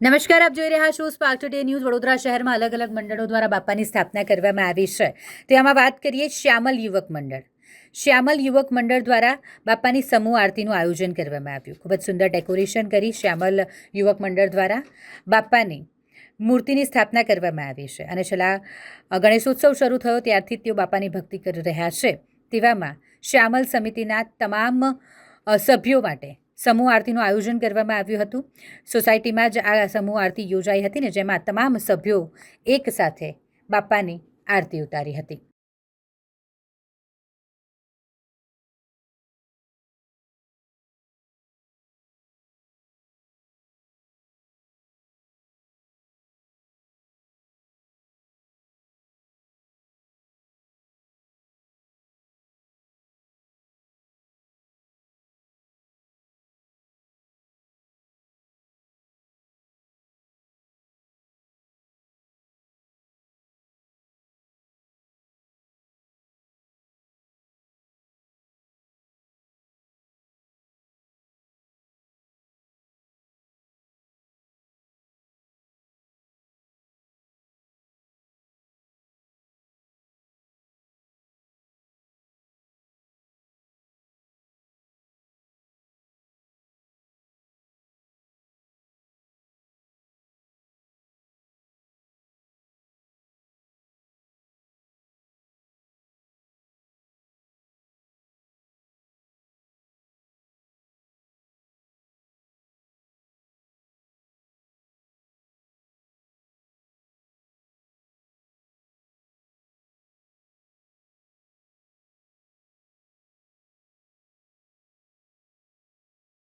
નમસ્કાર, આપ જોઈ રહ્યા છો સ્પાર્ક ટુડે ન્યૂઝ વડોદરા શહેરમાં અલગ અલગ મંડળો દ્વારા બાપાની સ્થાપના કરવામાં આવી છે. તેમાં વાત કરીએ શ્યામલ યુવક મંડળ. શ્યામલ યુવક મંડળ દ્વારા બાપાની સમૂહ આરતીનું આયોજન કરવામાં આવ્યું. ખૂબ જ સુંદર ડેકોરેશન કરી શ્યામલ યુવક મંડળ દ્વારા બાપાની મૂર્તિની સ્થાપના કરવામાં આવી છે. અને છેલ્લા ગણેશોત્સવ શરૂ થયો ત્યારથી તેઓ બાપાની ભક્તિ કરી રહ્યા છે. તેવામાં શ્યામલ સમિતિના તમામ સભ્યો માટે સમૂહ આરતીનું આયોજન કરવામાં આવ્યું હતું. સોસાયટીમાં જ આ સમૂહ આરતી યોજાઈ હતી ને જેમાં તમામ સભ્યો એક સાથે બાપાની આરતી ઉતારી હતી.